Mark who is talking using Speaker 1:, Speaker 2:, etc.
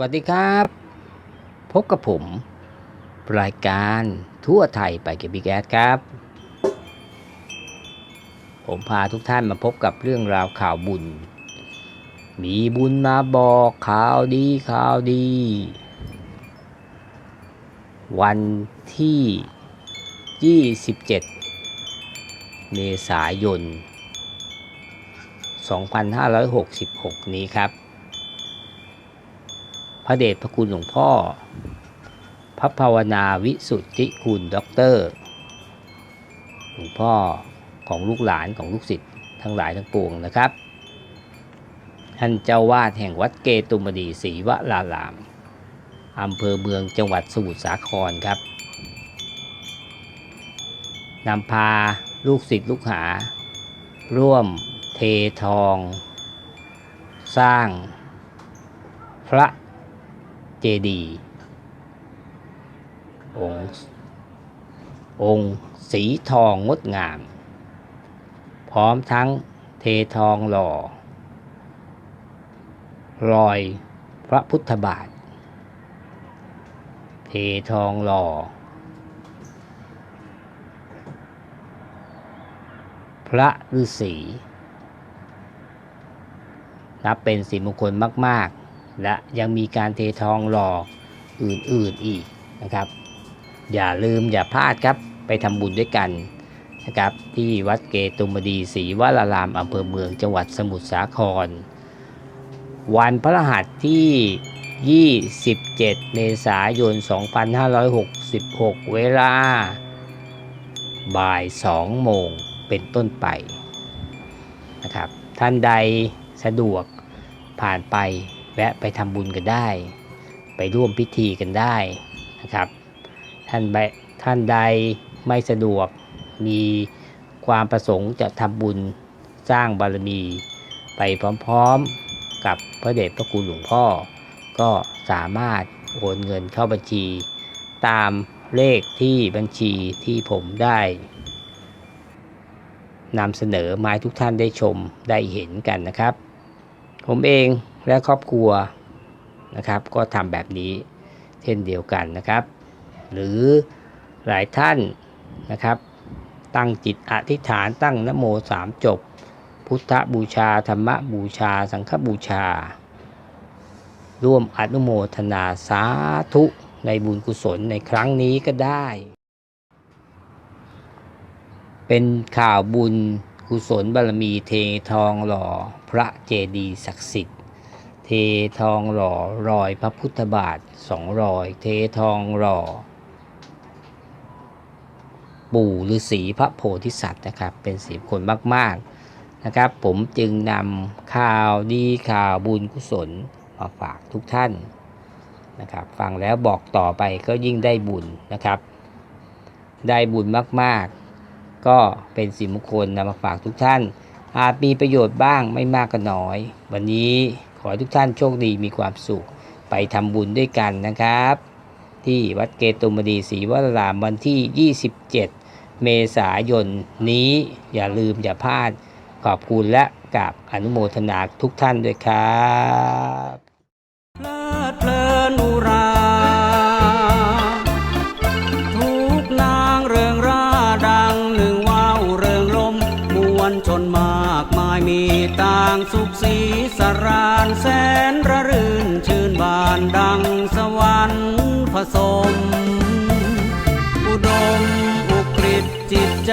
Speaker 1: วัสดีครับ พบกับผม รายการทั่วไทยไปกับบิ๊กแอดครับ ผมพาทุกท่านมาพบกับเรื่องราวข่าวบุญ มีบุญมาบอกข่าวดีข่าวดี วันที่ 27 เมษายน 2566 นี้ครับ ระเดชพระคุณหลวงพ่อ พระภาวนาวิสุทธิคุณด็อกเตอร์หลวงพ่อของลูกหลานของลูกศิษย์ทั้งหลายทั้งปวงนะครับ ท่านเจ้าวาดแห่งวัดเกตุมณีศรีวรารามอำเภอเมืองจังหวัดสมุทรสาครครับนำพาลูกศิษย์ลูกหา ร่วมเททอง สร้างพระ เจดีย์องค์องค์สีทองงดงาม พร้อมทั้งเททองหล่อ รอยพระพุทธบาท เททองหล่อ พระฤาษีนับเป็นสิริมงคลมาก ๆ และยังมีการเททองหล่ออื่นๆอีกนะครับ อย่าลืมอย่าพลาดครับไปทำบุญด้วยกันนะครับที่วัดเกตุมดีศรีวรารามอำเภอเมืองจังหวัดสมุทรสาคร วันพระหัสที่ 27 เมษายน 2566 เวลา บ่าย 2 โมงเป็นต้นไปนะครับ ท่านใดสะดวกผ่านไป แวะไปทำบุญกันได้ ไปร่วมพิธีกันได้นะครับ ท่านใดท่านใดไม่สะดวกมีความประสงค์จะทำบุญสร้างบารมี ไปพร้อมๆกับพระเดชพระคุณหลวงพ่อ ก็สามารถโอนเงินเข้าบัญชี ตามเลขที่บัญชีที่ผมได้นำเสนอมาให้ทุกท่านได้ชมได้เห็นกันนะครับ ผมเอง และครอบครัวนะครับ ก็ทำแบบนี้เช่นเดียวกันนะครับ หรือหลายท่านนะครับ ตั้งจิตอธิษฐานตั้งนโมสามจบ พุทธบูชา ธรรมบูชา สังฆบูชา ร่วมอนุโมทนาสาธุในบุญกุศลในครั้งนี้ก็ได้ เป็นข่าวบุญกุศลบารมีเททองหล่อพระเจดีย์ศักดิ์สิทธิ์ เททองหล่อรอยพระพุทธบาทสองรอย เททองหล่อ ปู่ฤาษีพระโพธิสัตว์นะครับ เป็นสีมงคนมากๆนะครับ ผมจึงนำข่าวดีข่าวบุญกุศลมาฝากทุกท่านนะครับ ฟังแล้วบอกต่อไปก็ยิ่งได้บุญนะครับ ได้บุญมากๆ ก็เป็นสิมงคลนำมาฝากทุกท่านอาจมีประโยชน์บ้างไม่มากก็น้อย วันนี้ ขอให้ทุกท่านโชคดีมีความสุข ไปทำบุญด้วยกันนะครับ ที่วัดเกตุมดีศรีวรารามวันที่ 27 เมษายนนี้อย่าลืมอย่าพลาด ขอบคุณและกับอนุโมทนาทุกท่านด้วยครับ
Speaker 2: เพลิดเพลินอุราางสุขสีสรานแสนระรื่นชื่นบานดังสวรรค์ผสม อุดมอุกฤษจิตใจ